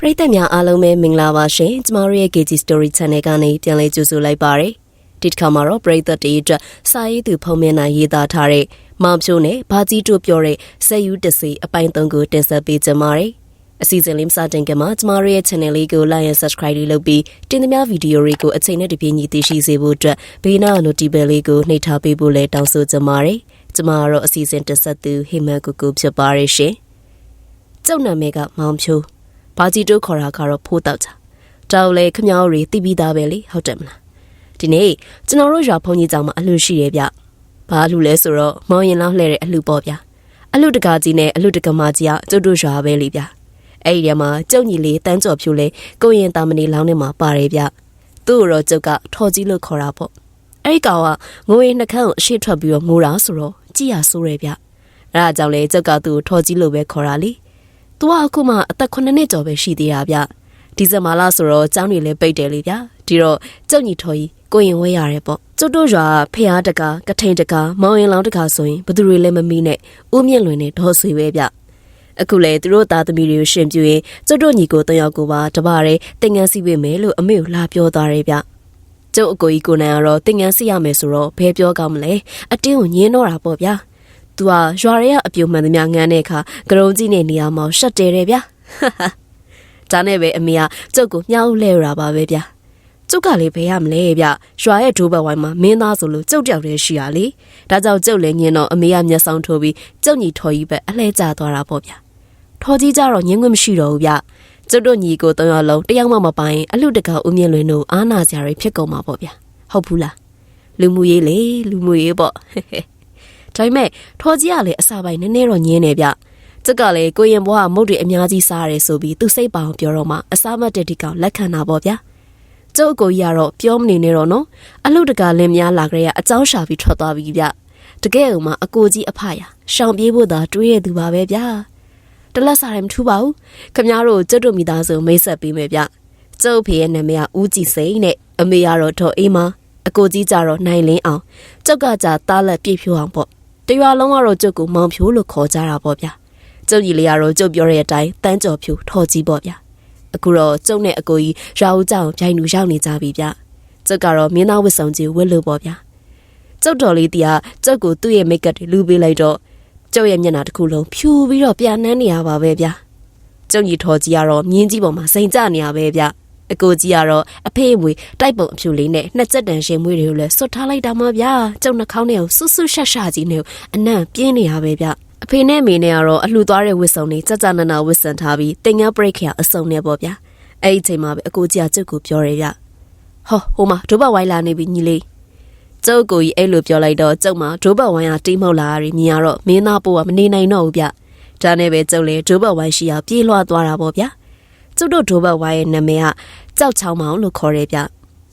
ပရိသတ်များအားလုံးပဲမင်္ဂလာပါရှင်ကျမတို့ရဲ့ KG Story Channel ကနေပြန်လည်ကြိုဆိုလိုက်ပါရစေဒီတစ်ခါမှာတော့ပရိသတ်တွေအတွက်စာရေးသူဖုံးမျက်နှာရေးသားထားတဲ့မောင်ဖြိုးနဲ့ဘာကြီးတို့ပြောတဲ့ဆက်ယူတစီအပိုင်း၃ကိုတင်ဆက်ပေးကြပါမယ်အစီအစဉ်လေးမစတင်ခင်မှာကျမတို့ရဲ့ channel လေးကို like and subscribe လုပ်ပြီးတင်သမျှဗီဒီယိုတွေကိုအချိန်နဲ့တပြေးညီသိရှိစေဖို့အတွက်ဘေးနား notification လေးကိုနှိပ်ထားပေးဖို့လည်းတောင်းဆိုကြပါတယ်ကျမကတော့အစီအစဉ်တင်ဆက်သူဟိမန်ကူကူဖြစ်ပါရရှင်ကျုပ်နာမည်ကမောင်ဖြိုး ဘာကြီးတို့ခေါ်တာကတော့ဖိုးတောက်ချာတောက်လေခမောင်းတွေတိပြီးသားပဲလေဟုတ်တယ်မလားဒီနေ့ကျွန်တော်တို့ရွာဖုန်ကြီးကြောင်မှာအလှရှိရဲဗျဘာအလှလဲဆိုတော့မောင်ရင်လောက်လှဲတဲ့အလှပေါ့ဗျအလှတကာကြီးနဲ့အလှတကမာကြီးကကျုပ်တို့ရွာပဲလေဗျအဲ့ဒီထဲမှာကျုပ်ညီလေးတန်းကြော်ဖြူလေးကိုရင်တာမဏီလောင်းထဲမှာပါတယ်ဗျသူ့ကိုတော့ကျုပ်ကထော်ကြီးလို့ခေါ်တာပေါ့အဲ့ဒီကောင်ကငိုရင်နှကန်းကိုအရှိထွက်ပြီးတော့ငိုတာဆိုတော့ကြည်ရဆိုးရဲဗျအဲ့ဒါကြောင့်လေကျုပ်ကသူ့ကိုထော်ကြီးလို့ပဲခေါ်တာလေ။ तू ကအခုမှအသက်9နှစ်ကျော်ပဲရှိသေးတာဗျ။ဒီဇင်ဘာလဆိုတော့ကျောင်းတွေလည်းပိတ်တယ်လေဗျာ။ဒီတော့ကျုပ်ညီထော်ကြီးကိုရင်ဝဲရတယ်ပေါ့။ကျုပ်တို့ရွာဖះတကာကထိန်တကာမောင်ရင်လောင်းတကာဆိုရင်ဘသူတွေလည်းမမီးနဲ့ဦးမြင့်လွင်နဲ့ဒေါ်ဆွေပဲဗျ။အခုလေသူတို့သားသမီးတွေကိုရှင်ပြရင်ကျုပ်တို့ညီကိုတယောက်ကိုပါတပါးရဲတင်ငန်းစီပေးမယ်လို့အမေကိုလာပြောသွားတယ်ဗျ။ကျုပ်အကိုကြီးကိုနိုင်ကတော့တင်ငန်းစီရမယ်ဆိုတော့ဘယ်ပြောကောင်းမလဲ။အတင်းကိုညင်းတော့တာပေါ့ဗျာ။ तू อ่ะရွာရဲကအပြိုမှန်သမျှငန်းတဲ့အခါကရုံကြီးနေနေရာမှာရှက်တယ်တယ်ဗျာဒါနဲ့ပဲအမေကကျုပ်ကိုမြှောက်လဲရပါပဲဗျာကျုပ်ကလည်းဘယ်ရမလဲဗျရွာရဲ့ဒိုးဘက်ဝိုင်းမှာမင်းသားဆိုလို့ကျုပ်တယောက်တည်းရှိရလေဒါကြောင့်ကျုပ်လည်းညင်တော့အမေကမျက်စောင်းထိုးပြီးကျုပ်ညီထော်ကြီးပဲအလှဲကျသွားတာပေါ့ဗျာထော်ကြီးကြတော့ညင်ခွင့်မရှိတော့ဘူးဗျကျုပ်တို့ညီကိုသုံးယောက်လုံးတယောက်မှမပိုင်အလှတကောင်ဦးမြင့်လွင်တို့အားနာစရာတွေဖြစ်ကုန်မှာပေါ့ဗျာဟုတ်ဘူးလားလူမှုရေးလေလူမှုရေးပေါ့ ဒါပေမဲ့ထော်ကြီးကလည်းအစာပိုင်းနည်းနည်းတော့ညင်းနေဗျကျက်ကလည်းကိုရင်ဘွားကမုတ်တွေအများကြီးစားရတယ်ဆိုပြီးသူစိတ်ပါအောင်ပြောတော့မှအစာမတ်တဲ့ဒီကောင်လက်ခံတာပေါ့ဗျာကျုပ်ကိုကြီးကတော့ပြောမနေနဲ့တော့နော်အလုတကလင်းများလာကြရအကြောင်းရှာပြီးထွက်သွားပြီဗျတကယ်ဥမာအကိုကြီးအဖရရှောင်ပြေးဖို့သာတွေးရသူပါပဲဗျာတလက်စားတယ်မထူးပါဘူးခမတို့ကျုပ်တို့မိသားစုမိတ်ဆက်ပေးမယ်ဗျကျုပ်ဖေရဲ့နာမည်ကဦးကြည်စိန်နဲ့အမေကတော့ဒေါ်အေးမအကိုကြီးကြတော့နိုင်လင်းအောင်ကျုပ်ကကြတားလက်ပြည့်ဖြိုးအောင်ပေါ့ တရွာလုံးကတော့ကျုပ်ကိုမောင်ဖြိုးလို့ခေါ်ကြတာပေါ့ဗျာကျုပ်ကြီးလေးကတော့ကျုပ်ပြောတဲ့အတိုင်းတန်းကြော်ဖြိုးထော်ကြီးပေါ့ဗျာအခုတော့ကျုပ်နဲ့အကိုကြီးရာဦးကြောင်ပြိုင်လူရောက်နေကြပြီဗျကျုပ်ကတော့မင်းသားဝတ်ဆောင်ကြီးဝတ်လို့ပေါ့ဗျာကျုပ်တော်လေးတီးကကျုပ်ကိုသူ့ရဲ့မိတ်ကပ်တွေလူပေးလိုက်တော့ကျုပ်ရဲ့မျက်နှာတစ်ခုလုံးဖြူပြီးတော့ပြန်နှမ်းနေရပါပဲဗျာကျုပ်ကြီးထော်ကြီးကတော့မြင်းကြီးပေါ်မှာစိန်ကြနေရပဲဗျာ အကိုကြီးကတော့အဖေအမွေတိုက်ပုံအဖြူလေးနဲ့နှစ်ချက်တန်ရှင်မွေးတွေကိုလည်းစွတ်ထားလိုက်တာမှဗျာကျုံနှာခေါင်းထဲကိုဆွဆွရှက်ရှက်ကြီးနဲ့အနံ့ပြင်းနေရပဲဗျအဖေနဲ့အမေနဲ့ကတော့အလှသွားတဲ့ဝစ်စုံတွေကြကြနနာဝစ်ဆန်ထားပြီးတင်ငန်းပရိတ်ခရအစုံနဲ့ပေါ့ဗျာအဲ့ဒီချိန်မှာပဲအကိုကြီးကကျုပ်ကိုပြောတယ်ဗျဟောဟိုမှာဒိုးဘဝိုင်းလာနေပြီညီလေးကျုပ်ကိုကြီးအဲ့လိုပြောလိုက်တော့ကျုပ်မှာဒိုးဘဝိုင်းကတိတ်မောက်လာရီမြင်ရတော့မင်းသားပိုးကမနေနိုင်တော့ဘူးဗျဒါနဲ့ပဲကျုပ်လည်းဒိုးဘဝိုင်းရှိအောင်ပြေးလွှားသွားတာပေါ့ဗျာ ကျုပ်တို့ဒိုးဘဝိုင်းရဲ့နာမည်ကကြောက်ချောင်းမောင်လို့ခေါ်ရဲဗျ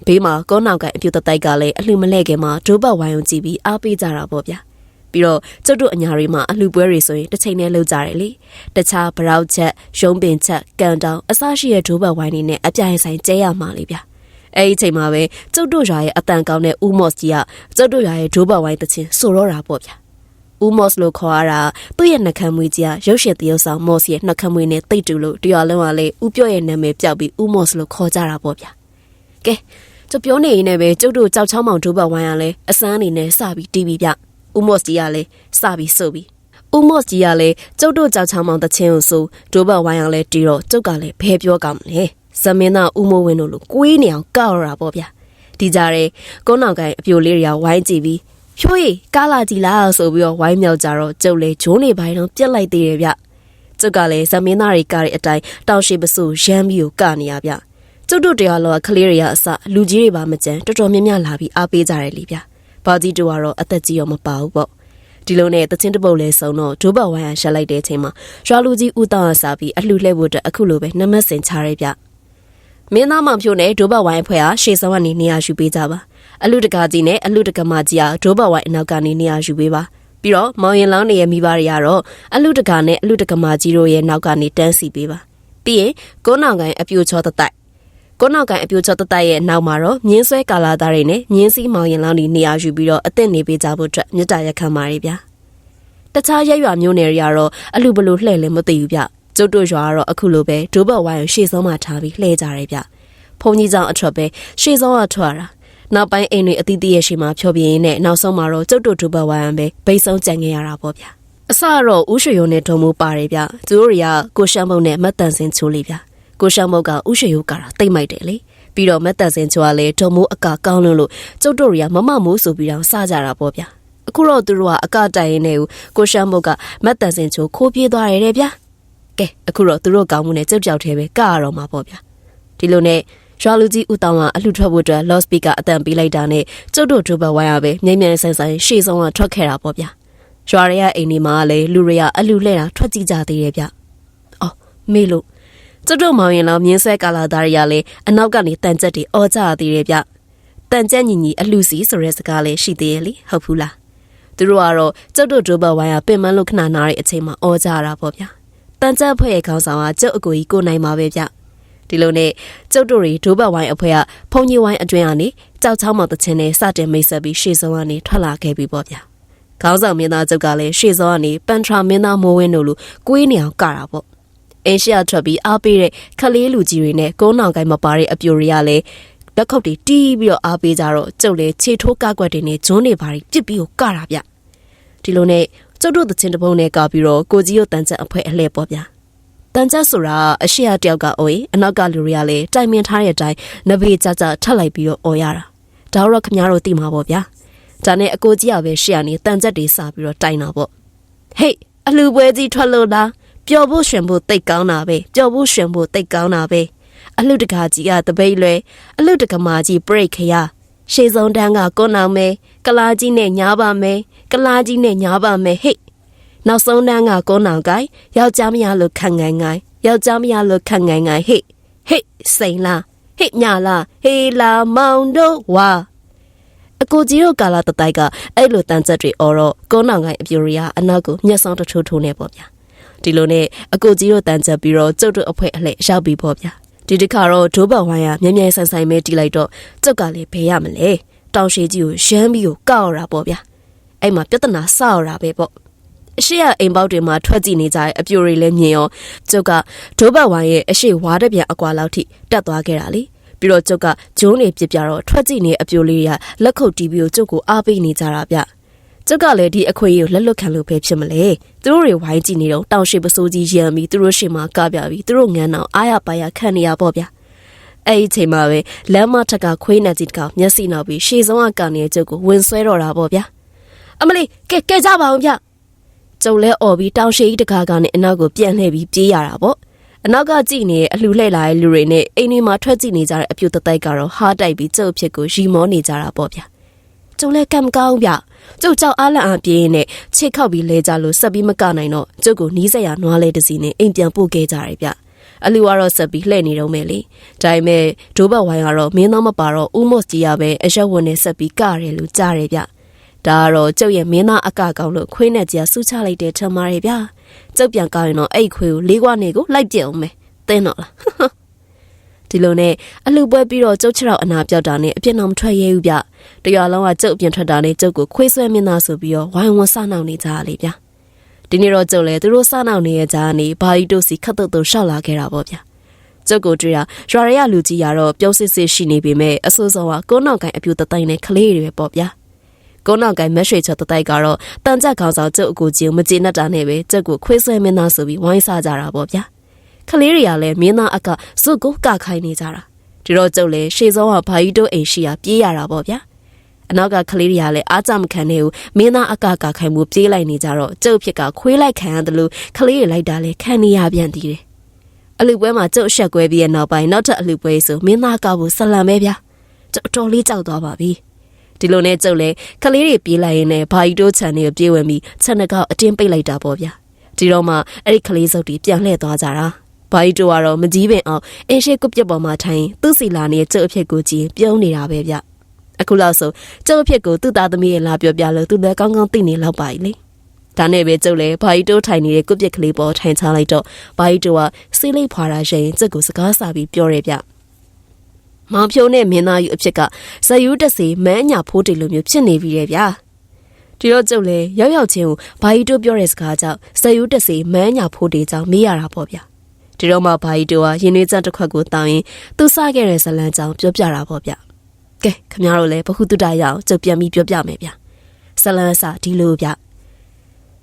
ဘေးမှာကောနောက်ကအပြူတတိုက်ကလည်းအလှမလဲခင်မှာဒိုးဘဝိုင်းုံကြည့်ပြီးအားပေးကြတာပေါ့ဗျပြီးတော့ကျုပ်တို့အညာတွေမှာအလှပွဲတွေဆိုရင်တစ်ချိန်နဲ့လှုပ်ကြတယ်လေတခြားဗရောက်ချက်ရုံးပင်ချက်ကန်တောင်အစရှိတဲ့ဒိုးဘဝိုင်းနေနဲ့အပြိုင်ဆိုင်ကျဲရမှာလေဗျအဲ့ဒီချိန်မှာပဲကျုပ်တို့ရွာရဲ့အတန်ကောင်းတဲ့ဦးမော့စ်ကြီးကကျုပ်တို့ရွာရဲ့ဒိုးဘဝိုင်းတချင်းဆိုတော့တာပေါ့ဗျ ဦးမော့စ်လို့ခေါ်ရတာသူ့ရဲ့နှကမ်းမွေးကြီးကရုပ်ရှင်တရုပ်ဆောင်မော့စ်ရဲ့နှကမ်းမွေးနဲ့တိတ်တူလို့တရားလုံးကလေဦးပြော့ရဲ့နာမည်ပြောက်ပြီးဦးမော့စ်လို့ခေါ်ကြတာပေါ့ဗျကဲကျပြောနေရင်လည်းပဲကျုပ်တို့ကြောက်ချောင်းမောင်ဒိုးဘဝိုင်းကလည်းအစမ်းအနေနဲ့စပြီးတီးပြီးဗျဦးမော့စ်ကြီးကလည်းစပြီးဆိုပြီးဦးမော့စ်ကြီးကလည်းကျုပ်တို့ကြောက်ချောင်းမောင်တချင်းကိုဆိုဒိုးဘဝိုင်းကလည်းတီးတော့ကျုပ်ကလည်းဘယ်ပြောကောင်းမလဲဇမင်းသားဦးမိုးဝင်းတို့လိုကိုေးနေအောင်ကောက်ရတာပေါ့ဗျဒီကြတဲ့ကုန်းနောက်ကိုင်းအပြိုလေးတွေကဝိုင်းကြည့်ပြီး ဖြိုးရီကားလာကြည့်လားဆိုပြီးတော့ဝိုင်းမြောက်ကြတော့ကျုပ်လေဂျိုးနေပိုင်းတော့ပြက်လိုက်သေးတယ်ဗျကျုပ်ကလည်းဇမင်းသားတွေကတဲ့အတိုင်းတောင်ရှိပစုရမ်းပြီးကိုကနေရဗျကျုပ်တို့တရားလောကကလေးတွေရအစလူကြီးတွေပါမကြမ်းတော်တော်များများလာပြီးအားပေးကြတယ်လीဗျဘာကြီးတို့ကတော့အသက်ကြီးရောမပါဘူးပေါ့ဒီလိုနဲ့တချင်းတပုတ်လဲဆုံးတော့ဒိုးဘဝိုင်းရရှက်လိုက်တဲ့အချိန်မှာရွာလူကြီးဦးတောင်းရစားပြီးအလှလှဲဖို့အတွက်အခုလိုပဲနမတ်စင်ချရဲဗျမင်းသားမောင်ဖြိုးနဲ့ဒိုးဘဝိုင်းအဖွဲ့ဟာရှေ့ဆောင်ကနေနေရာယူပေးကြပါ အလူတကာကြီးနဲ့အလူတကမကြီးဟာဒိုးဘဝိုင်းအနောက်ကနေနေရာယူပေးပါပြီးတော့မောင်ရင်လောင်းနေရဲ့မိဘတွေကတော့အလူတကာနဲ့အလူတကမကြီးတို့ရဲ့နောက်ကနေတန်းစီပေးပါပြီးရင်ကိုးနောင်ကိုင်းအပြိုချောတတိုက်ကိုနောက်ကန်အပြိုချောတတိုက်ရဲ့နောက်မှာတော့မြင်းဆွဲကာလာသားတွေနဲ့မြင်းစည်းမောင်ရင်လောင်းတွေနေရာယူပြီးတော့အသင့်နေပေးကြဖို့အတွက်မြစ်တာရက်ခံပါရဗျာတခြားရက်ရွာမျိုးနယ်တွေကတော့အလူဘလူလှဲ့လည်းမသိဘူးဗျကျုပ်တို့ရွာကတော့အခုလိုပဲဒိုးဘက်ဝိုင်းကိုရှေ့ဆုံးမှထားပြီးလှည့်ကြတယ်ဗျဖုန်ကြီးကြောင့်အထွက်ပဲရှေ့ဆုံးကထွက်တာ နောက်ပိုင်းအိမ်တွေအတီးတီးရဲ့ရှိမှဖြောပြင်းနဲ့နောက်ဆုံးမှာတော့ကျုပ်တို့ဒိုးဘက်ဝိုင်းပဲဘိတ်ဆုံးကြံခဲ့ရတာပေါ့ဗျအစတော့ဥရွှေရုံနဲ့ထုံမိုးပါတယ်ဗျသူတို့တွေကကိုရှမ်းမုံနဲ့မတ်တန်စင်ချိုးလေးဗျကိုရှမ်းမုံကဥရွှေရုံကတာတိတ်မိုက်တယ်လေပြီးတော့မတ်တန်စင်ချိုးကလည်းထုံမိုးအကကောင်းလွန်းလို့ကျုပ်တို့တွေကမမမိုးဆိုပြီးတော့စကြတာပေါ့ဗျအခုတော့သူတို့ကအကတိုင်ရင်းနဲ့ကိုရှမ်းမုံကမတ်တန်စင်ချိုးခိုးပြေးသွားတယ်တဲ့ဗျကဲအခုတော့သူတို့ကောင်းမှုနဲ့ကြုတ်ကြောက်သေးပဲကရတော့မှာပေါ့ဗျဒီလိုနဲ့ ရွာလူကြီးဦးတောင်ကအလှထွက်ဖို့အတွက် loud speaker အတန်ပေးလိုက်တာနဲ့ကျုပ်တို့ဒုဘဝရပဲမြဲမြဲဆန်းဆန်းရှေ့ဆုံးကထွက်ခဲ့တာပေါ့ဗျာရွာရဲကအိမ်ဒီမှာလည်းလူတွေကအလှလှဲ့တာထွက်ကြည့်ကြသေးတယ်ဗျအော်မေလို့ကျုပ်တို့မောင်ရင်လောင်းမြင်းဆက်ကာလာသားတွေကလည်းအနောက်ကနေတန်ကြက်တွေအော်ကြသေးတယ်ဗျတန်ကြက်ညီညီအလှစီဆိုတဲ့စကားလည်းရှိသေးရဲ့လေဟုတ်ဘူးလားသူတို့ကတော့ကျုပ်တို့ဒုဘဝရပင်မလို့ခဏနာတဲ့အချိန်မှာအော်ကြတာပေါ့ဗျာတန်ကြက်ဖွဲ့ရဲ့ခေါင်းဆောင်ကကျုပ်အကိုကြီးကိုနိုင်ပါပဲဗျ ဒီလိုနဲ့ကျုပ်တို့တွေဒိုးဘဝိုင်းအဖွဲ့ကဖုန်ကြီးဝိုင်းအတွင်းကနေကြောက်ချောင်းမော်တချင်းနဲ့စတင်မိတ်ဆက်ပြီးရှေ့ဆုံးကနေထွက်လာခဲ့ပြီပေါ့ဗျာခေါင်းဆောင်မင်းသားကျုပ်ကလည်းရှေ့ဆုံးကနေပန်ထရာမင်းသားမိုးဝင်းတို့လိုကိုေးနေအောင်ကတာပေါ့အင်းရှိရထွက်ပြီးအားပေးတဲ့ခလေးလူကြီးတွေနဲ့ကုန်းနောင်ကိုင်းမပါတဲ့အပြိုတွေကလည်းလက်ခုပ်တွေတီးပြီးတော့အားပေးကြတော့ကျုပ်လည်းခြေထိုးကကွက်တွေနဲ့ဂျွန်းတွေပါပြီးပြစ်ပြီးကိုကတာဗျဒီလိုနဲ့ကျုပ်တို့သချင်းတပုံးနဲ့ကပြီးတော့ကိုကြီးတို့တန်ချက်အဖွဲအလှဲ့ပေါ့ဗျာ တန်ချက်ဆိုတာအရှိရတယောက်ကအိုးအနောက်ကလူတွေကလည်းတိုင်ပင်ထားတဲ့အတိုင်းနဘေးကြကြထပ်လိုက်ပြီးတော့အော်ရတာဒါတော့ခမ ्या တို့သိမှာပေါ့ဗျာဒါနဲ့အကိုကြီးကပဲရှေ့ကနေတန်ချက်တွေစပြီးတော့တိုင်တာပေါ့ဟေးအလှပွဲကြီးထွက်လို့လားပျော်ဖို့ရှင်ဖို့တိတ်ကောင်းတာပဲပျော်ဖို့ရှင်ဖို့တိတ်ကောင်းတာပဲအလှတကာကြီးကတပိတ်လွဲအလှတကမာကြီးပြိတ်ခရရှေးစုံတန်းကကွန်းအောင်မဲကလာကြီးနဲ့ညားပါမဲကလာကြီးနဲ့ညားပါမဲဟေ့ နောက်ဆုံးတန်းကကွန်းအောင်ကိုင်ယောက်ျားမရလို့ခံငိုင်းငိုင်းယောက်ျားမရလို့ခံငိုင်းငိုင်းဟေ့ဟေ့စိန်လားဟေ့ညာလားဟေးလာမောင်တို့ဝါအကိုကြီးတို့ကာလာတတိုက်ကအဲ့လိုတန်ချက်တွေအော်တော့ကုန်းအောင်ကိုင်အပြူရီကအနောက်ကိုမျက်စောင်းတထိုးထိုးနေပေါ့ဗျာဒီလိုနဲ့အကိုကြီးတို့တန်ချက်ပြီးတော့ကျုပ်တို့အဖွဲအလှည့်ရောက်ပြီပေါ့ဗျာဒီတစ်ခါတော့ဒိုးဘဝိုင်းရမြဲမြဲဆန်ဆိုင်မဲတီးလိုက်တော့ကျုပ်ကလည်းဘယ်ရမလဲတောင်ရှိကြီးကိုရမ်းပြီးကိုကောက်ရတာပေါ့ဗျာအဲ့မှာပြဿနာဆောက်ရတာပဲပေါ့ အရှိရအိမ်ပေါက်တွေမှာထွက်ကြည့်နေကြတဲ့အပြိုတွေလည်းမြင်ရောကျုပ်ကဒိုးဘဝိုင်းရဲ့အရှိဝါတပြန်အကွာလောက်ထိတက်သွားခဲ့တာလေပြီးတော့ကျုပ်ကဂျုံးနေပြပြတော့ထွက်ကြည့်နေအပြိုလေးတွေကလက်ခုပ်တီးပြီးတော့ကျုပ်ကိုအားပေးနေကြတာဗျကျုပ်ကလည်းဒီအခွင့်အရေးကိုလက်လွတ်ခံလို့ပဲဖြစ်မလဲသူတို့တွေဝိုင်းကြည့်နေတော့တောင်ရှိပစိုးကြီးရံပြီးသူတို့ရှေ့မှာကပြပြီးသူတို့ငန်းအောင်အားရပါရခံနေရပေါ့ဗျအဲ့ဒီချိန်မှာပဲလမ်းမထက်ကခွေးနေကြီးတကောင်မျက်စိနောက်ပြီးရှေ့ဆုံးကကနေကျုပ်ကိုဝင်ဆွဲတော့တာပေါ့ဗျာအမလေးကဲကဲကြပါအောင်ဗျ ကျုံလဲអော်ပြီးတောင်ရှိကြီးတကားကနေအနောက်ကိုပြန်လှည့်ပြီးပြေးရတာပေါ့အနောက်ကကြည့်နေတဲ့အလှလှည့်လာတဲ့လူတွေနဲ့အိမ်တွေမှာထွက်ကြည့်နေကြတဲ့အပြူတတိုက်ကတော့ဟားတိုက်ပြီးကျုပ်ဖြစ်ကိုရီမောနေကြတာပေါ့ဗျာကျုံလဲကံမကောင်းဗျကျုပ်ကြောက်အားလန့်အားပြေးနေချစ်ခောက်ပြီးလဲကြလို့ဆက်ပြီးမကနိုင်တော့ကျုပ်ကိုနီးစက်ရနွားလဲတစီနဲ့အိမ်ပြန်ပို့ခဲ့ကြတယ်ဗျအလူကတော့ဆက်ပြီးလှည့်နေတော့မယ်လေဒါပေမဲ့ဒိုးဘဝိုင်းကတော့မင်းသားမပါတော့ဦးမော့စ်ကြီးရပဲအရက်ဝင်နဲ့ဆက်ပြီးကရတယ်လို့ကြားတယ်ဗျ ဒါကတော့ကျုပ်ရဲ့မင်းသားအကကောင်းလို့ခွေးနဲ့ကြီးဆူချလိုက်တဲ့ထမရဗျကျုပ်ပြန်ကောင်းရင်တော့အဲ့ခွေးကိုလေးခွားနေကိုလိုက်ပြအောင်မယ်တင်းတော့လားဒီလိုနဲ့အလှပွဲပြီးတော့ကျုပ်ချတော့အနာပြောက်တာနဲ့အပြစ်တော့မထွက်ရဲဘူးဗျတရွာလုံးကကျုပ်အပြင်ထွက်တာနဲ့ကျုပ်ကိုခွေးဆွဲမင်းသားဆိုပြီးတော့ဝိုင်းဝန်းစနှောင်နေကြရလေဗျဒီနေ့တော့ကျုပ်လည်းသူတို့စနှောင်နေရကြနေဘာကြီးတို့စီခတ်တုတ်တုတ်ရှောက်လာခဲ့တာပေါ့ဗျကျုပ်ကိုတွေ့တာရွာရရလူကြီးရတော့ပြုံးစစ်စစ်ရှိနေပေမဲ့အဆိုးဆုံးကကုန်းနောက်ကိုင်အပြူတတိုင်းနဲ့ကလေးတွေပဲပေါ့ဗျာ ကုန်းနောက်ကိုင်မက်ရွှေချော်တတိုက်ကတော့တန်ကြက်ခေါင်းဆောင်ကျုပ်အကိုကြီးကိုမကျေနပ်တာနဲ့ပဲကျုပ်ကိုခွေးဆွဲမင်းသားဆိုပြီးဝိုင်းစားကြတာပေါ့ဗျာကလေးတွေကလည်းမင်းသားအကစုကိုကခိုင်းနေကြတာဒီတော့ကျုပ်လည်းရှေ့ဆုံးကဘာကြီးတို့အိမ်ရှိရပြေးရတာပေါ့ဗျာအနောက်ကကလေးတွေကလည်းအားကြမခံနေဘူးမင်းသားအကကခိုင်မှုပြေးလိုက်နေကြတော့ကျုပ်ဖြစ်ကခွေးလိုက်ခံရတယ်လို့ကလေးတွေလိုက်တာလည်းခံနေရပြန်သေးတယ်အလူပွဲမှာကျုပ်အဆက်ကွဲပြီးတဲ့နောက်ပိုင်းနောက်ထပ်အလူပွဲဆိုမင်းသားကဖို့ဆလံပဲဗျာကျုပ်အတော်လေးကြောက်သွားပါပြီ ဒီလိုနဲ့ကျုပ်လည်းကလေးတွေပြေးလိုက်ရင်လည်းဘာကြီးတို့ခြံတွေပြေးဝင်ပြီးခြံတကောက်အတင်းပိတ်လိုက်တာပေါ့ဗျာဒီတော့မှအဲ့ဒီကလေးစုပ်တွေပြန်လှည့်သွားကြတာဘာကြီးတို့ကတော့မကြီးပင်အောင်အင်းရှိကုတ်ပြက်ပေါ်မှာထိုင်သူ့စီလာနေတဲ့ကျုပ်အဖြစ်ကိုကြည့်ပြုံးနေတာပဲဗျအခုလောက်ဆိုကျုပ်အဖြစ်ကိုသူ့သားသမီးရဲ့လာပြောပြလို့သူလည်းကောင်းကောင်းသိနေလောက်ပါ ਈ လေဒါနဲ့ပဲကျုပ်လည်းဘာကြီးတို့ထိုင်နေတဲ့ကုတ်ပြက်ကလေးပေါ်ထိုင်ချလိုက်တော့ဘာကြီးတို့ကစေးလိပ်ဖွာတာရှိရင်ကျုပ်ကိုစကားစာပြီးပြောတယ်ဗျ မောင်ဖြိုးနဲ့မင်းသားယူအဖြစ်ကဇယူးတစီမန်းညာဖိုးတီလိုမျိုးဖြစ်နေပြီတဲ့ဗျာဒီတော့ကျုပ်လည်းရောက်ရောက်ချင်းကိုဘာကြီးတို့ပြောတဲ့စကားကြောင့်စက်ယူတက်စီမန်းညာဖို့တေကြောင့်မေးရတာပေါ့ဗျာဒီတော့မှဘာကြီးတို့ကရင်နှွေးစတစ်ခွက်ကိုတောင်းရင်သူစခဲ့တဲ့ဇလန်းကြောင့်ပြောပြတာပေါ့ဗျာကဲခမရတို့လည်းဘဟုတုတရအောင်ကျုပ်ပြန်ပြီးပြောပြမယ်ဗျာဇလန်းစာဒီလိုဗျ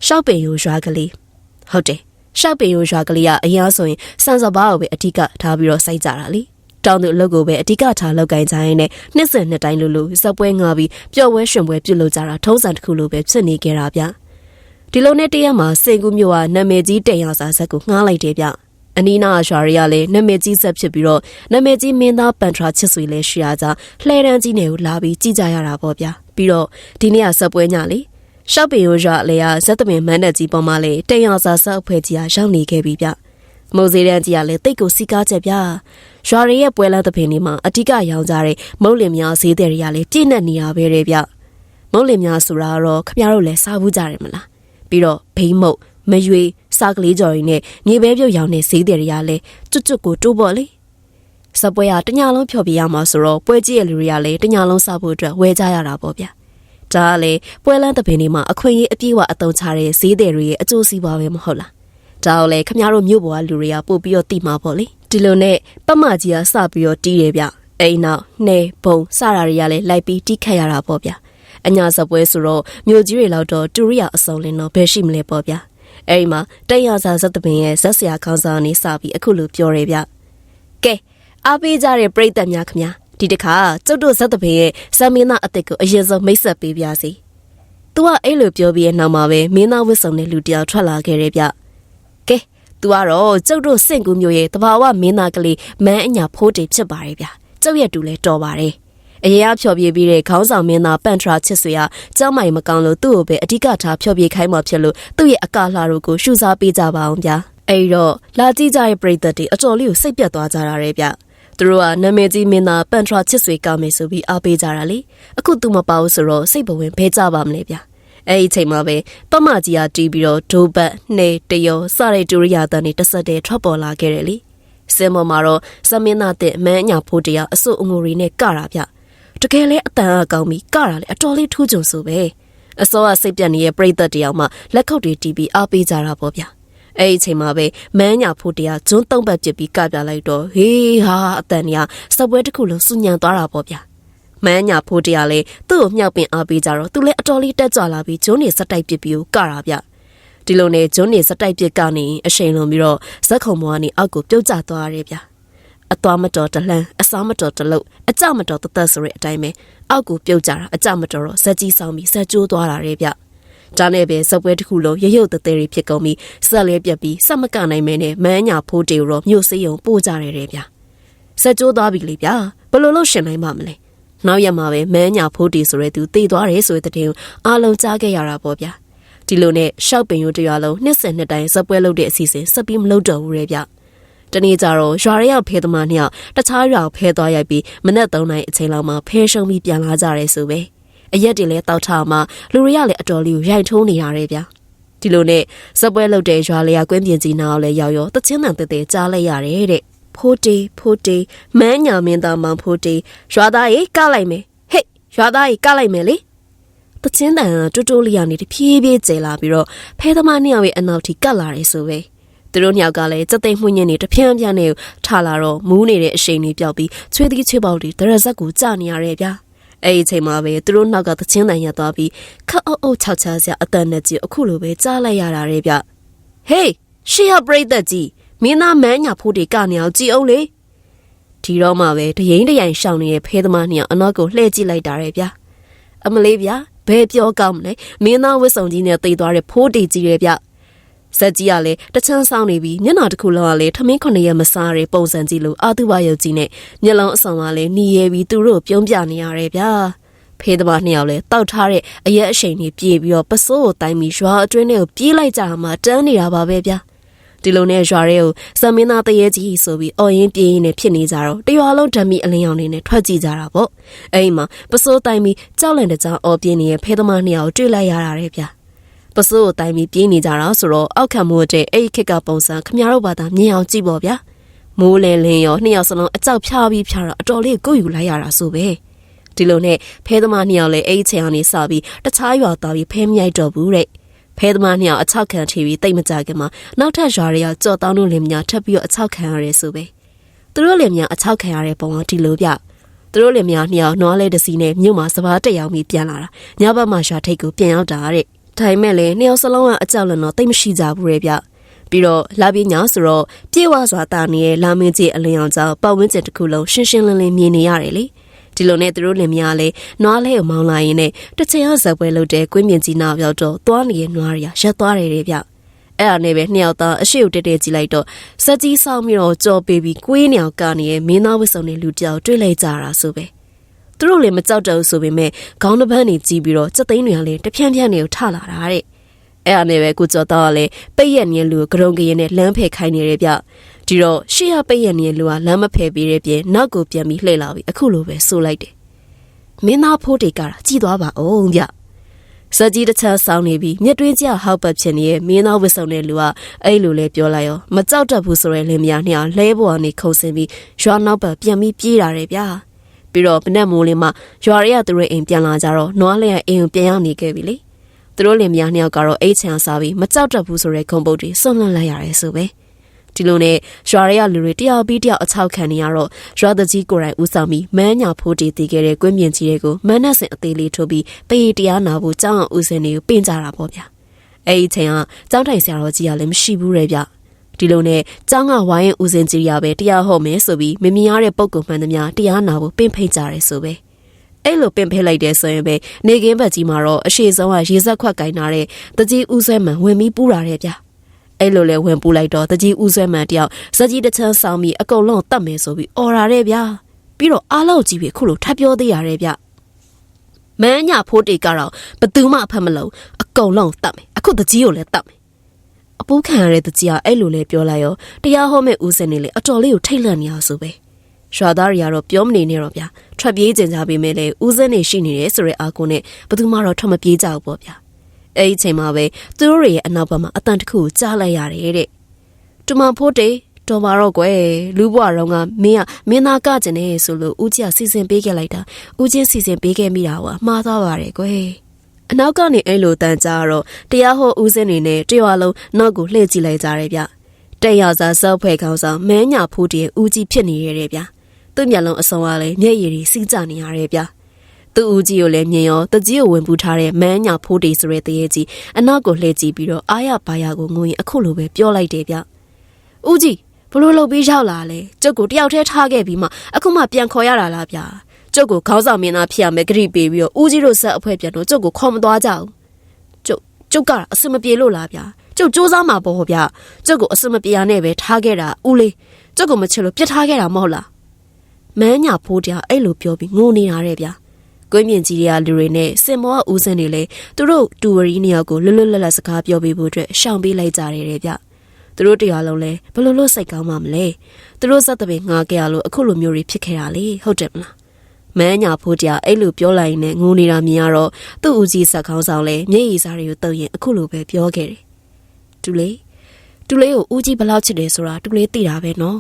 ရှောက်ပင်ရိုးရွာကလေးဟုတ်တယ်ရှောက်ပင်ရိုးရွာကလေးကအရင်ဆိုရင်စံစဘာကိုပဲအဓိကထားပြီးတော့စိုက်ကြတာလေ တောင်းသူအလုပ်ကိုပဲအဓိကထားလောက်ကင်ကြရင်နဲ့နှစ်စဉ်နှစ်တိုင်းလိုလိုစက်ပွဲငါပြီးပျော်ဝဲရှင်ပွဲပြုလုပ်ကြတာထုံးစံတစ်ခုလိုပဲဖြစ်နေကြတာဗျဒီလိုနဲ့တရက်မှာစင်ကူမျိုးကနာမည်ကြီးတင်ရစာဇက်ကိုငှားလိုက်တယ်ဗျအနီးနာအရွာတွေကလည်းနာမည်ကြီးဆက်ဖြစ်ပြီးတော့နာမည်ကြီးမင်းသားပန်ထရာချစ်ဆွေလည်းရှိရကြလှဲတန်းကြီးနယ်ကိုလာပြီးကြည်ကြရတာပေါ့ဗျာပြီးတော့ဒီနေ့ကစက်ပွဲညလေရှောက်ပင်ရိုးရွာလေကဇက်သမင်မန်းတက်ကြီးပေါ်မှာလေတင်ရစာဆက်အဖွဲ့ကြီးကရောက်နေခဲ့ပြီဗျ မိုးစေးတန်းကြီးကလည်းတိတ်ကိုစီကားချက်ဗျရွာရရဲ့ပွဲလန်းသပင်လေးမှာအ धिक ရောင်ကြတဲ့မုတ်လင်များဈေးတဲ့တွေကလည်းပြည့်နေနေရပဲတဲ့ဗျမုတ်လင်များဆိုတာတော့ခမရတို့လည်းစားဘူးကြတယ်မလားပြီးတော့ဘိမ့်မုတ်မရွေစားကလေးကြော်ရင်းနဲ့မြေပဲပြုတ်ရောင်တဲ့ဈေးတဲ့တွေကလည်းကျွတ်ကျွတ်ကိုတိုးပေါ့လေစပွဲကတညာလုံးဖြော်ပြရမှာဆိုတော့ပွဲကြီးရဲ့လူတွေကလည်းတညာလုံးစားဖို့အတွက်ဝယ်ကြရတာပေါ့ဗျာဒါကလည်းပွဲလန်းတပင်လေးမှာအခွင့်အရေးအပြည့်အဝအသုံးချတဲ့ဈေးတဲ့တွေရဲ့အကျိုးစီးပွားပဲမဟုတ်လား ဒါကိုလည်းခမရတို့မြို့ပေါ်ကလူတွေကပို့ပြီးတော့တိမှာပေါ့လေဒီလိုနဲ့ပတ်မကြီးကစပြီးတော့တီးတယ်ဗျအိမ်နောက်နှဲဘုံစတာတွေကလည်းလိုက်ပြီးတီးခတ်ရတာပေါ့ဗျအညာစပွဲဆိုတော့မြို့ကြီးတွေလောက်တော့တူရိယာအစုံလင်းတော့ဘယ်ရှိမလဲပေါ့ဗျအဲ့ဒီမှာတက်ရစာဇက်တပင်ရဲ့ဇက်ဆရာခေါင်းဆောင်နေစပြီးအခုလိုပြောရဲဗျကဲအားပေးကြတဲ့ပြိတ္တများခမညာဒီတခါကျုပ်တို့ဇက်တပင်ရဲ့ဆမ်မင်းသားအစ်စ်ကိုအရင်ဆုံးမိတ်ဆက်ပေးပြစီ။ "तू ကအဲ့လိုပြောပြီးရဲ့နောက်မှာပဲမင်းသားဝစ်စုံတဲ့လူတယောက်ထွက်လာခဲ့တယ်ဗျ။ ကဲ "तू ကတော့ကျုပ်တို့စင့်ကူမျိုးရဲ့တဘာဝမင်းသားကလေးမန်းအညာဖိုးတေဖြစ်ပါတယ်ဗျ။ကျုပ်ရဲ့တူလဲတော်ပါတယ်။အရင်ကဖျော်ပြပြီးတဲ့ခေါင်းဆောင်မင်းသားပန်ထရာချစ်ဆွေကကျောင်းမိုင်မကောင်းလို့သူ့ကိုပဲအဓိကထားဖျော်ပြခိုင်းမှဖြစ်လို့သူ့ရဲ့အကာလှတို့ကိုရှူစားပေးကြပါအောင်ဗျာ။အဲ့တော့လာကြည့်ကြတဲ့ပရိသတ်တွေအတော်လေးကိုစိတ်ပြတ်သွားကြတာရဲ့ဗျ။သူတို့ကနာမည်ကြီးမင်းသားပန်ထရာချစ်ဆွေကောင်းမယ်ဆိုပြီးအားပေးကြတာလေအခုသူမပါဘူးဆိုတော့စိတ်ဘဝင်ဘဲကြပါမလဲဗျာ အဲ့ဒီအချိန်မှာပဲပမကြီးကတီးပြီးတော့ဒိုးဘတ်နှဲတယောစတဲ့ဒူရိယာတန်တွေတဆက်တည်းထွက်ပေါ်လာခဲ့တယ်လေစင်မော်မှာတော့စမင်းသားတဲ့မန်းအညာဖိုးတရားအစုအငိုရီနဲ့ကတာဗျတကယ်လဲအတန်အကောင်းပြီးကတာလဲအတော်လေးထူးချွန်ဆိုပဲအစောကစိတ်ပြတ်နေတဲ့ပြိသက်တယောက်မှလက်ခုပ်တွေတီးပြီးအားပေးကြတာပေါ့ဗျာအဲ့ဒီအချိန်မှာပဲမန်းညာဖို့တရားဂျွန်းတုံးပတ်ပြစ်ပြီးကပြလိုက်တော့ဟေးဟာအတန်ညာစပွဲတစ်ခုလုံးစူညံသွားတာပေါ့ဗျာ မန်းညာဖို့တရားလေသူ့ကိုမြောက်ပင်အားပေးကြတော့သူလည်းအတော်လေးတက်ကြွလာပြီးဂျွန်းနေစက်တိုက်ပစ်ပြီးကိုကတာဗျဒီလိုနဲ့ဂျွန်းနေစက်တိုက်ပစ်ကနေအရှိန်လုံးပြီးတော့ဇက်ခုံမောကနေအောက်ကိုပြုတ်ကျသွားရတယ်ဗျအသွားမတော်တလှမ်းအစားမတော်တလုတ်အကြမတော်တသက်ဆိုတဲ့အတိုင်းပဲအောက်ကိုပြုတ်ကြတာအကြမတော်တော့ဇက်ကြီးဆောင်ပြီးဇက်ကျိုးသွားတာရဲ့ဗျဒါနဲ့ပဲဇက်ပွဲတစ်ခုလုံးရရုပ်တသေးတွေဖြစ်ကုန်ပြီးဆက်လဲပြက်ပြီးဆက်မကနိုင်မဲနဲ့မန်းညာဖိုးတေရောမြို့စေးုံပို့ကြရတယ်ဗျဇက်ကျိုးသွားပြီလေဗျာဘယ်လိုလုပ်ရှင်နိုင်မှမလဲ နောက်ရက်မှာပဲမန်းညာဖိုးတေဆိုတဲ့သူတည်သွားတယ်ဆိုတဲ့တဲ့ကိုအားလုံးကြားခဲ့ရတာပေါ့ဗျာဒီလိုနဲ့ရှောက်ပင်ရိုးတရွာလုံးနှစ်ဆက်နှစ်တိုင်းဇက်ပွဲလုပ်တဲ့အစီအစဉ်ဆက်ပြီးမလုပ်တော့ဘူးရဲ့ဗျတနေ့ကျတော့ရွာရရောက်ဖဲသမားနှစ်ယောက်တခြားရွာကိုဖဲသွားရိုက်ပြီးမနက်3နာရီအချိန်လောက်မှာဖဲရှုံးပြီးပြန်လာကြရဲဆိုပဲအရက်တွေလည်းတောက်ထားမှလူတွေကလည်းအတော်လေးကိုရိုက်ထုံးနေရတယ်ဗျာဒီလိုနဲ့စပွဲလုတ်တဲ့ရွာလေးကကွင်းပြင်ကြီးနာကိုလည်းရောက်ရောတချင်းတန်တဲတဲကြားလိုက်ရတယ်တဲ့ ဖိုးတေးဖိုးတေးမန်းညာမင်းသားမောင်ဖိုးတေးရွာသားကြီးကလိုက်မယ်ဟေ့ရွာသားကြီးကလိုက်မယ်လေတချင်းတန်ကတူတူလေးရနေတဖြည်းဖြည်းကျဲလာပြီးတော့ဖဲသမားနှစ်ယောက်ရဲ့အနောက်ထိကတ်လာတယ်ဆိုပဲသူတို့ညောက်ကလည်းစက်သိမ့်မှုညင်းနေတပြင်းပြင်းနဲ့ထားလာတော့မူးနေတဲ့အရှိန်တွေပြောက်ပြီးချွေးသီးချွေးပေါက်တွေဒရဇက်ကိုကြာနေရတဲ့ဗျာအဲ့ဒီအချိန်မှာပဲသူတို့နောက်ကသချင်းတန်ရသွားပြီးခက်အုပ်အုပ်ခြောက်ချားစရာအတန်နဲ့ကြီးအခုလိုပဲကြားလိုက်ရတာရဲ့ဗျဟေးရှေ့ရပရိသတ်ကြီး မင်းသားမန်းညာဖိုးတွေကနေအောင်ကြည်အောင်လေဒီတော့မှပဲတရင်တရိုင်ရှောင်းနေတဲ့ဖဲသမားနှစ်ယောက်အနောက်ကိုလှည့်ကြည့်လိုက်တာရဲ့ဗျအမလေးဗျဘယ်ပြောကောင်းမလဲမင်းသားဝစ်စုံကြီးနဲ့တိတ်သွားတဲ့ဖိုးတေကြီးရဲ့ဗျဇက်ကြီးကလည်းတချမ်းဆောင်နေပြီးမျက်နှာတစ်ခုလုံးကလည်းထမင်းခုနှစ်ရက်မစားတဲ့ပုံစံကြီးလိုအာသူဘရုပ်ကြီးနဲ့မျက်လုံးအဆောင်ကလည်းနီးရဲပြီးသူတို့ပြုံးပြနေရတယ်ဗျာဖေးသမားနှစ်ယောက်လည်းတောက်ထားတဲ့အရက်အရှိန်ကြီးပြေးပြီးတော့ပစိုးကိုတိုင်းပြီးရွာအတွင်းထဲကိုပြေးလိုက်ကြမှာတန်းနေတာပါပဲဗျာ ဒီလိုနဲ့ရွာတွေကိုစမင်းသားတရေကြီးဆိုပြီးအော်ရင်ပြေးရင်နဲ့ဖြစ်နေကြတော့တရွာလုံးဓာမီအလင်းရောင်နေနဲ့ထွက်ကြည့်ကြတာပေါ့အဲ့ဒီမှာပစိုးတိုင်းပြီးကြောက်လန့်တဲ့ကြောင်အော်ပြင်းနေတဲ့ဖေးသမားနှစ်ယောက်တွေ့လိုက်ရတာတဲ့ဗျာပစိုးကိုတိုင်းပြီးပြေးနေကြတာဆိုတော့အောက်ခံမိုးတဲ့အဲ့ဒီခက်ကပုံစံခမရတို့ဘာသာမြင်အောင်ကြည့်ပေါ့ဗျာမိုးလဲလင်းရောနှစ်ယောက်စလုံးအကြောက်ဖြားပြီးဖြားတော့အတော်လေးကိုယူလိုက်ရတာဆိုပဲဒီဒီလိုနဲ့ဖဲသမားနှစ်ယောက်လည်းအဲ့ဒီချိန်ကနေစပြီးတခြားရွာသွားပြီးဖဲမြိုက်တော့ဘူးတဲ့ ဖဲသမားနှစ်ယောက်အချောက်ခံထီပြီးတိတ်မကြခင်မှာနောက်ထပ်ရွာတွေကကြော်တောင်းတို့လင်မယားထပ်ပြီးတော့အချောက်ခံရတယ်ဆိုပဲသူတို့လင်မယားအချောက်ခံရတဲ့ပုံကဒီလိုပြသူတို့လင်မယားနှစ်ယောက်နွားလဲတစီနဲ့မြို့မှာစပားတက်ရောက်ပြီးပြန်လာတာညဘက်မှရှာထိတ်ကိုပြန်ရောက်တာတဲ့ဒါပေမဲ့လည်းနှစ်ယောက်စလုံးကအကြောက်လန့်တော့တိတ်မရှိကြဘူးရဲ့ဗျပြီးတော့လာပြညာဆိုတော့ပြေဝစွာတာနေတဲ့လာမင်းကြီးအလင်းအောင်ကြောင့်ပတ်ဝန်းကျင်တစ်ခုလုံးရှင်းရှင်းလင်းလင်းမြင်နေရတယ်လေ ဒီလိုနဲ့သူတို့လင်မယားလေးနွားလေးကိုမောင်းလာရင်းနဲ့တစ်ချိန်အောင်ဇက်ပွဲလုပ်တဲ့ကွင်းမြင့်ကြီးနာရောက်တော့သွားနေတဲ့နွားတွေကရက်သွားတယ်တဲ့ဗျအဲ့ဒါနဲ့ပဲနှစ်ယောက်သားအရှိ့ကိုတက်တက်ကြည့်လိုက်တော့စက်ကြီးဆောင်ပြီးတော့ကြော်ပေးပြီးကွေးနေအောင်ကနေရဲ့မင်းသားဝစ်စုံနဲ့လူတယောက်တွေ့လိုက်ကြတာဆိုပဲသူတို့လည်းမကြောက်တော့ဆိုပေမဲ့ခေါင်းတစ်ပန်းနေကြီးပြီးတော့စက်သိန်းတွေကလည်းတဖြန်းဖြန်းနေကိုထလာတာတဲ့အဲ့ဒါနဲ့ပဲကိုကျော်တော့လည်းပိတ်ရက်နေတဲ့လူကိုဂရုံကရင်နဲ့လမ်းဖယ်ခိုင်းနေတယ်ဗျ ဒီတော့ရှေ့ရပိတ်ရက်နေတဲ့လူကလမ်းမဖယ်ပြီးတဲ့ပြင်နောက်ကိုပြန်ပြီးလှည့်လာပြီးအခုလိုပဲဆိုလိုက်တယ်မင်းသားဖိုးတေကတာကြည်သွားပါအောင်ဗျစက်ကြီးတစ်ချက်ဆောင်းနေပြီးမြက်တွင်းကျဟောက်ပတ်ဖြစ်နေတဲ့မင်းသားဝစ်စုံတဲ့လူကအဲ့လိုလဲပြောလိုက်ရောမကြောက်တတ်ဘူးဆိုရဲလင်မယားနှစ်ယောက်လဲပေါ်ကနေခုန်ဆင်းပြီးရွာနောက်ဘက်ပြန်ပြီးပြေးတာတယ်ဗျာပြီးတော့ပနက်မိုးလေးမှရွာရဲရသူတွေအိမ်ပြန်လာကြတော့နွားလေးကအိမ်ကိုပြန်ရောက်နေခဲ့ပြီလေသူတို့လင်မယားနှစ်ယောက်ကတော့အိတ်ချန်စားပြီးမကြောက်တတ်ဘူးဆိုရဲခုံပုတ်တွေစွန့်လွတ်လိုက်ရတယ်ဆိုပဲ ဒီလိုနဲ့ရွာရဲရလူတွေတယောက်ပြီးတယောက်အချောက်ခံနေရတော့ရွာတကြီးကိုယ်တိုင်ဦးဆောင်ပြီးမန်းညာဖိုးတီတည်ခဲ့တဲ့ကွင်းမြင့်ကြီးတွေကိုမန်းနဲ့စင်အသေးလေးထိုးပြီးပေးတရားနာဖို့ကြောင်းအောင်ဦးစင်တွေကိုပင့်ကြတာပေါ့ဗျာအဲ့ဒီချိန်ကကြောင်းထိုင်ဆရာတော်ကြီးကလည်းမရှိဘူးတဲ့ဗျဒီလိုနဲ့ကျောင်းကဝိုင်းဦးစင်ကြီးရပဲတရားဟောမယ်ဆိုပြီးမမြင်ရတဲ့ပုံကုမှန်သမျှတရားနာဖို့ပင့်ဖိတ်ကြရဲဆိုပဲအဲ့လိုပင့်ဖိတ်လိုက်တဲ့ဆိုရင်ပဲနေကင်းဘက်ကြီးမှာတော့အရှိဆုံးကရေစက်ခွက်ကင်ထားတဲ့တကြီးဦးဆွဲမှန်ဝင်ပြီးပူးတာတဲ့ဗျ အဲ့လိုလဲဝင်ပူလိုက်တော့တကြီးဦးဆွဲမှန်တယောက်ဇက်ကြီးတစ်ချမ်းဆောင်းပြီးအကုန်လုံးတတ်မယ်ဆိုပြီးអော်ရာတဲ့ဗျာပြီးတော့အားလောက်ကြီးပြီခုလိုထပ်ပြောသေးရတယ်ဗျမန်းညာဖိုးတေကတော့ဘသူမှအဖက်မလုံးအကုန်လုံးတတ်မယ်အခုတကြီးကိုလည်းတတ်မယ်အပူးခံရတဲ့တကြီးကအဲ့လိုလဲပြောလိုက်ရောတရားဟောမဲ့ဦးစင်နေလေအတော်လေးကိုထိတ်လန့်နေရဆိုပဲရွာသားတွေကတော့ပြောမနေနဲ့တော့ဗျာထွက်ပြေးကြင်ကြပေမဲ့လေဦးစင်းနေရှိနေတယ်ဆိုတဲ့အာကိုနဲ့ဘသူမှတော့ထွက်မပြေးကြဘူးပေါ့ဗျာ အဲ့ဒီချိန်မှာပဲသူတို့တွေရဲ့အနောက်ဘက်မှာအတန်တစ်ခုကိုကြားလိုက်ရတယ်တဲ့တူမဖိုးတေတော်ပါတော့ကွယ်လူဘွားတော့ကမင်းကမင်းသားကကျင်နေဆိုလို့ဦးကြီးကစီစဉ်ပေးခဲ့လိုက်တာဦးချင်းစီစဉ်ပေးခဲ့မိတာကွာမှားသွားပါတယ်ကွယ်အနောက်ကနေအဲ့လိုတန်ကြားတော့တရားဟောဦးစင်းနေနဲ့တရွာလုံးနောက်ကိုလှည့်ကြည့်လိုက်ကြတယ်ဗျတဲ့ရစာစောက်ဖွဲ့ခေါင်းဆောင်မန်းညာဖိုးတေဦးကြီးဖြစ်နေရတယ်ဗျသူ့မျက်လုံးအစုံကလည်းမျက်ရည်တွေစီးကျနေရတယ်ဗျ သူ့ဦးကြီးကိုလည်းမြင်ရောတကြီးကိုဝင်ပူထားတဲ့မန်းညာဖိုးတေဆိုတဲ့တရေကြီးအနောက်ကိုလှည့်ကြည့်ပြီးတော့အာရပါရကိုငိုရင်အခုလိုပဲပြောလိုက်တယ်ဗျဦးကြီးဘလို့လှုပ်ပြီးရောက်လာလဲကျုပ်ကိုတယောက်တည်းထားခဲ့ပြီးမှအခုမှပြန်ခေါ်ရတာလားဗျာကျုပ်ကိုခေါင်းဆောင်မင်းသားဖြစ်ရမယ်ဂရိပေးပြီးတော့ဦးကြီးတို့ဆက်အဖွဲပြန်တော့ကျုပ်ကိုခေါ်မသွားကြဘူးကျုပ်ကျုပ်ကအစမပြေလို့လားဗျာကျုပ်စူးစမ်းမှာပေါ့ဗျာကျုပ်ကိုအစမပြေရနဲ့ပဲထားခဲ့တာဦးလေးကျုပ်ကိုမချစ်လို့ပြစ်ထားခဲ့တာမဟုတ်လားမန်းညာဖိုးတရားအဲ့လိုပြောပြီးငိုနေတာတဲ့ဗျာ ကွင်းမြင့်ကြီးတွေကလူတွေနဲ့စင်မောကဦးစင်းတွေလည်းသူတို့တူဝရီနှစ်ယောက်ကိုလွတ်လွတ်လပ်လပ်စကားပြောပေးဖို့အတွက်ရှောင်ပေးလိုက်ကြတယ်တဲ့ဗျသူတို့တရားလုံးလဲဘလို့လို့စိတ်ကောင်းမှမလဲသူတို့စက်တပင်ငါကြရလို့အခုလိုမျိုးတွေဖြစ်ခဲ့တာလေဟုတ်တယ်မလားမန်းညာဖိုးတရားအဲ့လိုပြောလိုက်ရင်ငိုနေတာမြင်ရတော့သူ့ဦးကြီးဆက်ခေါင်းဆောင်လဲမျက်ရည်စားတွေကိုတုံရင်အခုလိုပဲပြောခဲ့တယ်တူလေးတူလေးကိုဦးကြီးဘလောက်ချစ်တယ်ဆိုတာတူလေးသိတာပဲနော်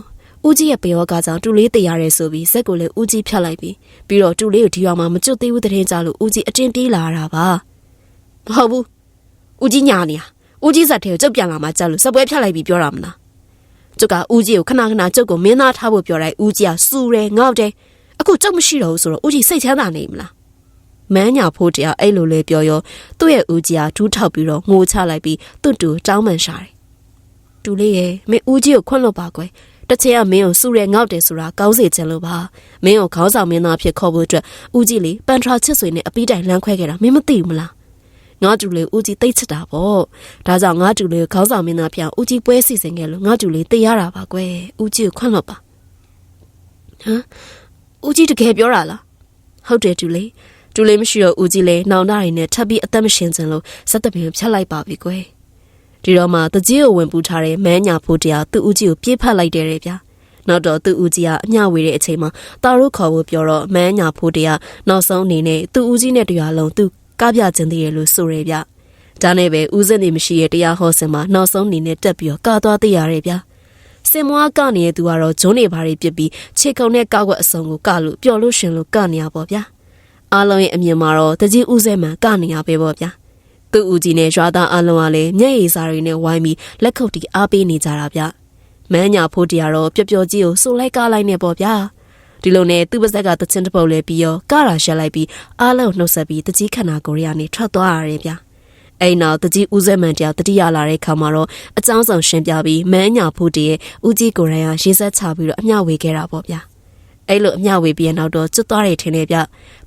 ဦးကြီးရဲ့ပေရောကကြောင့်တူလေးတေရတယ်ဆိုပြီးဇက်ကိုလည်းဦးကြီးဖြတ်လိုက်ပြီးပြီးတော့တူလေးကိုဒီရွာမှာမကျွတ်သေးဘူးတဲ့ကြလို့ဦးကြီးအတင်းပြေးလာတာပါမဟုတ်ဘူးဦးကြီးညာနေရဦးကြီးဇက်ထဲကိုကျုပ်ပြန်လာမှကြလို့စပွဲဖြတ်လိုက်ပြီးပြောတာမလားကျုပ်ကဦးကြီးကိုခဏခဏကျုပ်ကိုမင်းသားထားဖို့ပြောလိုက်ဦးကြီးကစူတယ်ငေါ့တယ်အခုကျုပ်မရှိတော့ဘူးဆိုတော့ဦးကြီးစိတ်ချမ်းသာနေမလားမန်းညာဖိုးတရားအဲ့လိုလေးပြောရောသူ့ရဲ့ဦးကြီးကဒူးထောက်ပြီးတော့ငိုချလိုက်ပြီးသူ့တူတောင်းပန်ရှာတယ်တူလေးရဲ့မင်းဦးကြီးကိုခွန့်လွတ်ပါကွယ် တစ်ချိန်ကမင်းကိုစူရဲငေါ့တယ်ဆိုတာကောင်းစေချင်လို့ပါမင်းကိုခေါင်းဆောင်မင်းသားဖြစ်ခေါ်ဖို့အတွက်ဦးကြီးလေပန်ထရာချစ်ဆွေနဲ့အပီးတိုင်လမ်းခွဲခဲ့တာမင်းမသိဘူးမလားငါတူလေးဦးကြီးတိတ်ချစ်တာပေါ့ဒါကြောင့်ငါတူလေးခေါင်းဆောင်မင်းသားဖြစ်ဦးကြီးပွဲစီစဉ်ခဲ့လို့ငါတူလေးသိရတာပါကွယ်ဦးကြီးကိုခွန့်လွတ်ပါဟမ်ဦးကြီးတကယ်ပြောတာလားဟုတ်တယ်တူလေးတူလေးမရှိတော့ဦးကြီးလေနောင်နာရီနဲ့ထပ်ပြီးအသက်မရှင်စင်လို့စက်တပင်ဖြတ်လိုက်ပါပြီကွယ် ဒီတော့မှတကြီးကိုဝင်ပူထားတဲ့မန်းညာဖိုးတရားသူ့ဦးကြီးကိုပြေးဖတ်လိုက်တယ်တဲ့ဗျာနောက်တော့သူ့ဦးကြီးကအမျှဝေတဲ့အချိန်မှာတာတို့ခေါ်ဖို့ပြောတော့မန်းညာဖိုးတရားနောက်ဆုံးအနေနဲ့သူ့ဦးကြီးနဲ့တရားလုံးသူကပြခြင်းသေးတယ်လို့ဆိုရဲဗျဒါနဲ့ပဲဦးစင်းနေမရှိရဲ့တရားဟောစင်မှာနောက်ဆုံးအနေနဲ့တက်ပြီးတော့ကာသွားသိရတယ်ဗျာစင်မွားကနေသူကတော့ဂျွန်းနေပါရီပြစ်ပြီးခြေကုံနဲ့ကောက်ွက်အစုံကိုကလို့ပျော်လို့ရှင်လို့ကနေရပါဗျာအားလုံးရဲ့အမြင်မှာတော့တကြီးဦးစဲမှန်ကနေရပဲပေါ့ဗျာ သူ့ဦးကြီးနဲ့ရွာသားအားလုံးကလည်းမျက်ရည်စာတွေနဲ့ဝိုင်းပြီးလက်ခုပ်တီအားပေးနေကြတာဗျမန်းညာဖိုးတရားတော့ပျော်ပျော်ကြီးကိုစိုးလိုက်ကားလိုက်နေပေါ့ဗျာဒီလိုနဲ့သူ့ပါဇက်ကတချင်းတစ်ပုတ်လဲပြီးရောကားရာရှက်လိုက်ပြီးအားလုံးနှုတ်ဆက်ပြီးတကြီးခန္ဓာကိုယ်ရကနေထွက်သွားရတယ်ဗျာအဲ့နောက်တကြီးဦးစဲမှန်တရားတတိယလာတဲ့ခါမှာတော့အကြောင်းဆောင်ရှင်းပြပြီးမန်းညာဖိုးတရဲ့ဦးကြီးကိုယ်တိုင်ကရေးဆက်ချပြီးတော့အမျှဝေခဲ့တာပေါ့ဗျာ အဲ့လိုအမျှဝေပြီးရနောက်တော့ကျွတ်သွားတယ်ထင်တယ်ဗျ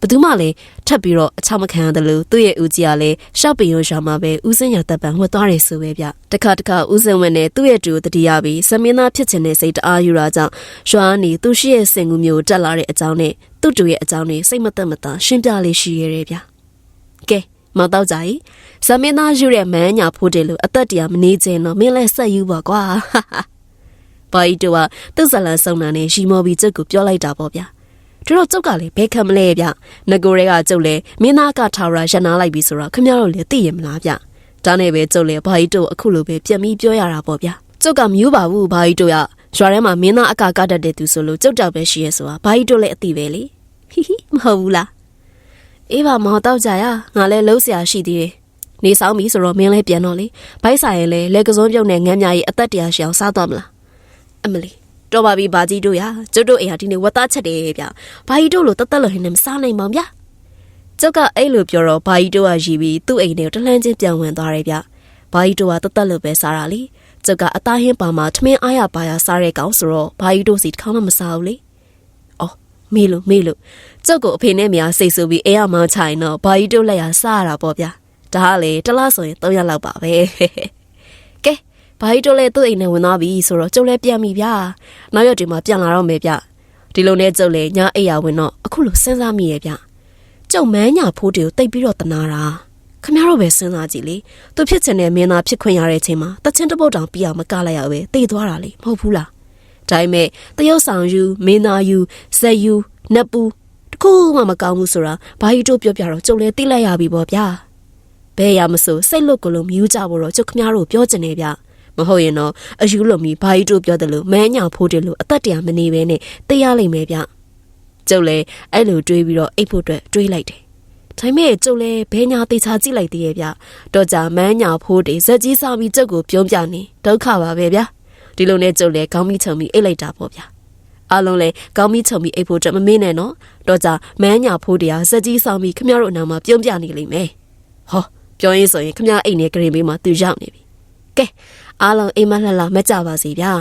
ဘသူမှလည်းထပ်ပြီးတော့အချောက်မခံရတယ်လို့သူ့ရဲ့ဦးကြီးကလည်းရှောက်ပင်ရုံရှာမှာပဲဦးစင်းရတပ်ပံဝတ်သွားတယ်ဆိုပဲဗျတခါတခါဦးစင်းဝင်နဲ့သူ့ရဲ့တူတတိယပြီးစမင်းသားဖြစ်ချင်တဲ့စိတ်တအားယူတာကြောင့်ရွာနေသူရှိရဲ့စင်ကူမျိုးတက်လာတဲ့အကြောင်းနဲ့သူ့တူရဲ့အကြောင်းနဲ့စိတ်မသက်မသာရှင်းပြလေးရှိရဲတယ်ဗျကဲမောင်တော့ကြ ਈ ဇမင်းသားယူတဲ့မန်းညာဖိုးတယ်လို့အသက်တရာမနေခြင်းတော့မင်းလည်းဆက်ယူပါကွာ ဘာဤတူကသူ့ဇလန်ဆုံတာနဲ့ရီမော်ဘီကျုပ်ကိုပြောလိုက်တာပေါ့ဗျာတို့တော့ကျုပ်ကလည်းဘဲခံမလဲဗျငကိုရဲကကျုပ်လည်းမင်းသားကထာဝရရနာလိုက်ပြီဆိုတော့ခမရတို့လည်းသိရမလားဗျဒါနဲ့ပဲကျုပ်လည်းဘာဤတူအခုလိုပဲပြန်ပြီးပြောရတာပေါ့ဗျာကျုပ်ကမျိုးပါဘူးဘာဤတူရရွာထဲမှာမင်းသားအကာကတတ်တဲ့သူဆိုလို့ကျုပ်တောက်ပဲရှိရဲဆိုတာဘာဤတူလည်းအသိပဲလေဟီဟီမဟုတ်ဘူးလားအေးပါမော်တော့ကြရငါလည်းလှုပ်ရှားရှိသေးတယ်နေဆောင်ပြီဆိုတော့မင်းလည်းပြန်တော့လေဘိုက်ဆိုင်ရင်လည်းလက်ကစုံပြုတ်နဲ့ငမ်းမြကြီးအသက်တရာရှောင်စားတော့မလား အမလီတော်ပါပြီဘာကြီးတို့ရကျုပ်တို့အိမ်ဟာဒီနေ့ဝတ်သားချက်တယ်ဗျဘာကြီးတို့လိုတသက်လို့ဟင်းနဲ့မစားနိုင်ပါဘူးဗျကျုပ်ကအဲ့လိုပြောတော့ဘာကြီးတို့ကရီပြီးသူ့အိမ်ထဲကိုတလှမ်းချင်းပြန်ဝင်သွားတယ်ဗျဘာကြီးတို့ကတသက်လို့ပဲစားတာလေကျုပ်ကအသားဟင်းပါမှာထမင်းအားရပါရစားတဲ့ကောင်ဆိုတော့ဘာကြီးတို့စီတစ်ခါမှမစားဘူးလေအော်မေးလို့မေးလို့ကျုပ်ကိုအဖေနဲ့မယားစိတ်ဆူပြီးအိမ်အောင်မောင်းချိုင်တော့ဘာကြီးတို့လက်ရစားရတာပေါ့ဗျဒါကလေတစ်လားဆိုရင်3ရက်လောက်ပါပဲကဲ ဘာကြီးတို့လည်းသူ့အိမ်နဲ့ဝင်သွားပြီဆိုတော့ကျုပ်လည်းပြန်ပြီဗျာနောက်ရက်တွေမှာပြန်လာတော့မယ်ဗျဒီလိုနဲ့ကျုပ်လည်းညအိပ်ရဝင်တော့အခုလိုစဉ်းစားမိရဲ့ဗျကျုပ်မန်းညာဖိုးတွေကိုတိတ်ပြီးတော့တနာတာခမရတော့ပဲစဉ်းစားကြည့်လေသူဖြစ်ချင်တဲ့မင်းသားဖြစ်ခွင့်ရတဲ့အချိန်မှာတချင်းတစ်ပုတ်တောင်ပြအောင်မကလိုက်ရပဲတေးသွားတာလေမဟုတ်ဘူးလားဒါပေမဲ့တရုတ်ဆောင်ယူမင်းသားယူဇက်ယူနတ်ပူတခုမှမကောင်းဘူးဆိုတာဘာကြီးတို့ပြောပြတော့ကျုပ်လည်းသိလိုက်ရပြီပေါ့ဗျာဘယ်ရမဆိုစိတ်လွတ်ကလေးမြူးကြဖို့တော့ကျုပ်ခမရတို့ပြောချင်နေဗျ မဟုတ်ရင်တော့အယူလုံမီဘာကြီးတို့ပြောတယ်လို့မန်းညာဖိုးတယ်လို့အသက်တရာမနေပဲနဲ့သိရလိမ့်မယ်ဗျကျုပ်လည်းအဲ့လိုတွေးပြီးတော့အိတ်ဖို့အတွက်တွေးလိုက်တယ်ဒါပေမဲ့ကျုပ်လည်းဘဲညာတေချာကြည့်လိုက်သေးရဲ့ဗျတော့ကြမန်းညာဖိုးတယ်ဇက်ကြီးစားပြီးကျုပ်ကိုပြုံးပြနေဒုက္ခပါပဲဗျဒီလိုနဲ့ကျုပ်လည်းခေါင်းမိချုံပြီးအိတ်လိုက်တာပေါ့ဗျအားလုံးလည်းကောင်းပြီးချုံပြီးအိတ်ဖို့အတွက်မမေ့နဲ့နော်တော့ကြမန်းညာဖိုးတရားဇက်ကြီးဆောင်ပြီးခမရတို့အနာမှာပြုံးပြနေလိမ့်မယ်ဟောပြောရင်းဆိုရင်ခမရအိတ်နဲ့ဂရင်ဘေးမှာသူရောက်နေပြီကဲ အားလုံးအိမ်မလှလှမကြပါစေဗျာ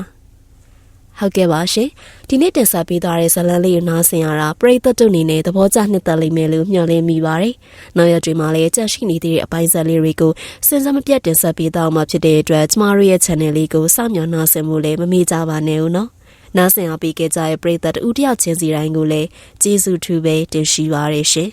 ဟုတ်ကဲ့ပါရှင်ဒီနေ့တင်ဆက်ပေးသွားတဲ့ဇလန်းလေးကိုနားဆင်ရတာပရိသတ်တို့အနေနဲ့သဘောကျနှစ်သက်လိမ့်မယ်လို့မျှော်လင့်မိပါတယ်နောက်ရက်တွေမှာလည်းကြက်ရှိနေတဲ့အပိုင်းဇာတ်လေးတွေကိုစဉ်းစားမပြတ်တင်ဆက်ပေးသွားမှာဖြစ်တဲ့အတွက်ကျမတို့ရဲ့ channel လေးကိုစောင့်မျှော်နားဆင်မှုလည်းမမေ့ကြပါနဲ့ဦးနော်နားဆင်အောင်ပေးခဲ့ကြတဲ့ပရိသတ်တို့တယောက်ချင်းစီတိုင်းကိုလည်းကျေးဇူးထူးပဲတင်ရှိပါရရှင်